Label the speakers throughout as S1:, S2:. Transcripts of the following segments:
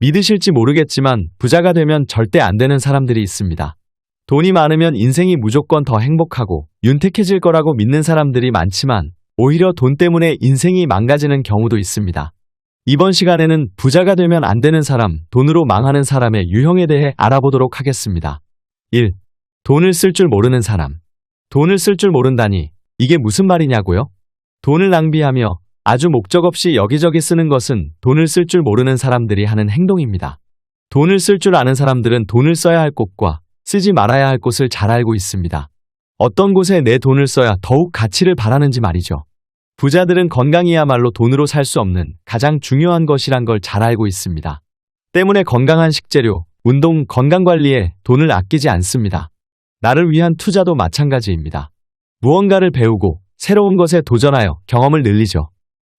S1: 믿으실지 모르겠지만 부자가 되면 절대 안 되는 사람들이 있습니다. 돈이 많으면 인생이 무조건 더 행복하고 윤택해질 거라고 믿는 사람들이 많지만 오히려 돈 때문에 인생이 망가지는 경우도 있습니다. 이번 시간에는 부자가 되면 안 되는 사람, 돈으로 망하는 사람의 유형에 대해 알아보도록 하겠습니다. 1. 돈을 쓸 줄 모르는 사람. 돈을 쓸 줄 모른다니 이게 무슨 말이냐고요? 돈을 낭비하며 아주 목적 없이 여기저기 쓰는 것은 돈을 쓸 줄 모르는 사람들이 하는 행동입니다. 돈을 쓸 줄 아는 사람들은 돈을 써야 할 곳과 쓰지 말아야 할 곳을 잘 알고 있습니다. 어떤 곳에 내 돈을 써야 더욱 가치를 바라는지 말이죠. 부자들은 건강이야말로 돈으로 살 수 없는 가장 중요한 것이란 걸 잘 알고 있습니다. 때문에 건강한 식재료, 운동, 건강관리에 돈을 아끼지 않습니다. 나를 위한 투자도 마찬가지입니다. 무언가를 배우고 새로운 것에 도전하여 경험을 늘리죠.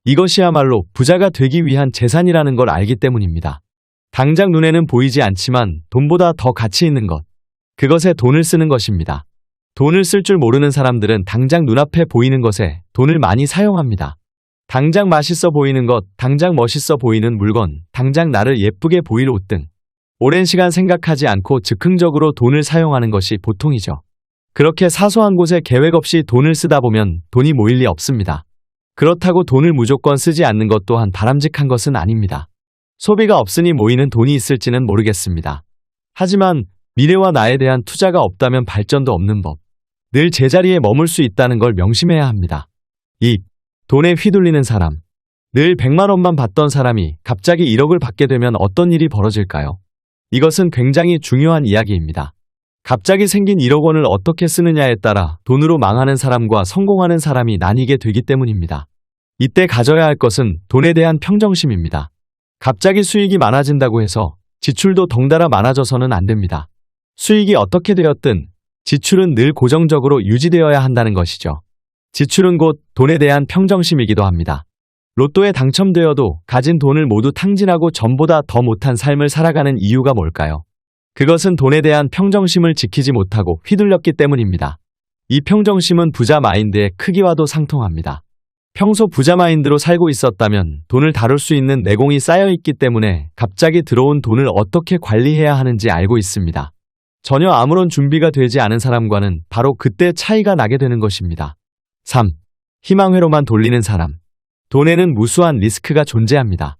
S1: 이것이야말로 부자가 되기 위한 재산이라는 걸 알기 때문입니다. 당장 눈에는 보이지 않지만 돈보다 더 가치 있는 것. 그것에 돈을 쓰는 것입니다. 돈을 쓸 줄 모르는 사람들은 당장 눈앞에 보이는 것에 돈을 많이 사용합니다. 당장 맛있어 보이는 것, 당장 멋있어 보이는 물건, 당장 나를 예쁘게 보일 옷 등. 오랜 시간 생각하지 않고 즉흥적으로 돈을 사용하는 것이 보통이죠. 그렇게 사소한 곳에 계획 없이 돈을 쓰다 보면 돈이 모일 리 없습니다. 그렇다고 돈을 무조건 쓰지 않는 것 또한 바람직한 것은 아닙니다. 소비가 없으니 모이는 돈이 있을지는 모르겠습니다. 하지만 미래와 나에 대한 투자가 없다면 발전도 없는 법. 늘 제자리에 머물 수 있다는 걸 명심해야 합니다. 2. 돈에 휘둘리는 사람. 늘 100만 원만 받던 사람이 갑자기 1억을 받게 되면 어떤 일이 벌어질까요? 이것은 굉장히 중요한 이야기입니다. 갑자기 생긴 1억 원을 어떻게 쓰느냐에 따라 돈으로 망하는 사람과 성공하는 사람이 나뉘게 되기 때문입니다. 이때 가져야 할 것은 돈에 대한 평정심입니다. 갑자기 수익이 많아진다고 해서 지출도 덩달아 많아져서는 안 됩니다. 수익이 어떻게 되었든 지출은 늘 고정적으로 유지되어야 한다는 것이죠. 지출은 곧 돈에 대한 평정심이기도 합니다. 로또에 당첨되어도 가진 돈을 모두 탕진하고 전보다 더 못한 삶을 살아가는 이유가 뭘까요? 그것은 돈에 대한 평정심을 지키지 못하고 휘둘렸기 때문입니다. 이 평정심은 부자 마인드의 크기와도 상통합니다. 평소 부자 마인드로 살고 있었다면 돈을 다룰 수 있는 내공이 쌓여 있기 때문에 갑자기 들어온 돈을 어떻게 관리해야 하는지 알고 있습니다. 전혀 아무런 준비가 되지 않은 사람과는 바로 그때 차이가 나게 되는 것입니다. 3. 희망회로만 돌리는 사람. 돈에는 무수한 리스크가 존재합니다.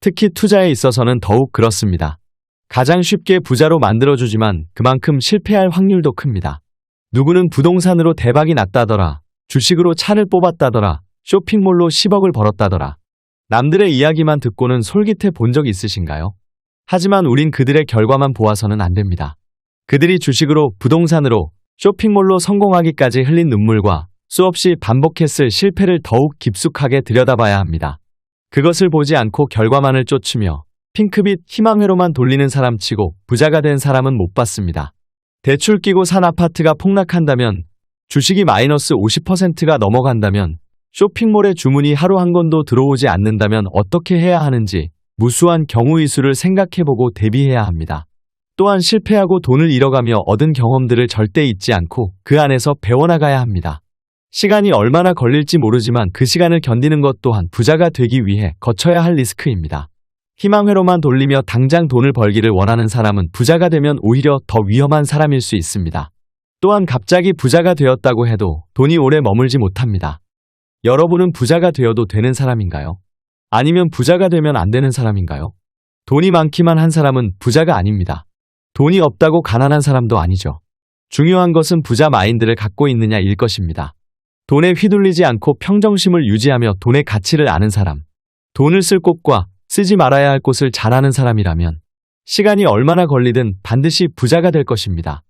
S1: 특히 투자에 있어서는 더욱 그렇습니다. 가장 쉽게 부자로 만들어주지만 그만큼 실패할 확률도 큽니다. 누구는 부동산으로 대박이 났다더라, 주식으로 차를 뽑았다더라, 쇼핑몰로 10억을 벌었다더라. 남들의 이야기만 듣고는 솔깃해 본 적 있으신가요? 하지만 우린 그들의 결과만 보아서는 안 됩니다. 그들이 주식으로, 부동산으로, 쇼핑몰로 성공하기까지 흘린 눈물과 수없이 반복했을 실패를 더욱 깊숙하게 들여다봐야 합니다. 그것을 보지 않고 결과만을 쫓으며 핑크빛 희망회로만 돌리는 사람 치고 부자가 된 사람은 못 봤습니다. 대출 끼고 산 아파트가 폭락한다면, 주식이 마이너스 50%가 넘어간다면, 쇼핑몰에 주문이 하루 한 건도 들어오지 않는다면 어떻게 해야 하는지 무수한 경우의 수를 생각해보고 대비해야 합니다. 또한 실패하고 돈을 잃어가며 얻은 경험들을 절대 잊지 않고 그 안에서 배워나가야 합니다. 시간이 얼마나 걸릴지 모르지만 그 시간을 견디는 것 또한 부자가 되기 위해 거쳐야 할 리스크입니다. 희망회로만 돌리며 당장 돈을 벌기를 원하는 사람은 부자가 되면 오히려 더 위험한 사람일 수 있습니다. 또한 갑자기 부자가 되었다고 해도 돈이 오래 머물지 못합니다. 여러분은 부자가 되어도 되는 사람인가요? 아니면 부자가 되면 안 되는 사람인가요? 돈이 많기만 한 사람은 부자가 아닙니다. 돈이 없다고 가난한 사람도 아니죠. 중요한 것은 부자 마인드를 갖고 있느냐일 것입니다. 돈에 휘둘리지 않고 평정심을 유지하며 돈의 가치를 아는 사람. 돈을 쓸 곳과 쓰지 말아야 할 곳을 잘 아는 사람이라면 시간이 얼마나 걸리든 반드시 부자가 될 것입니다.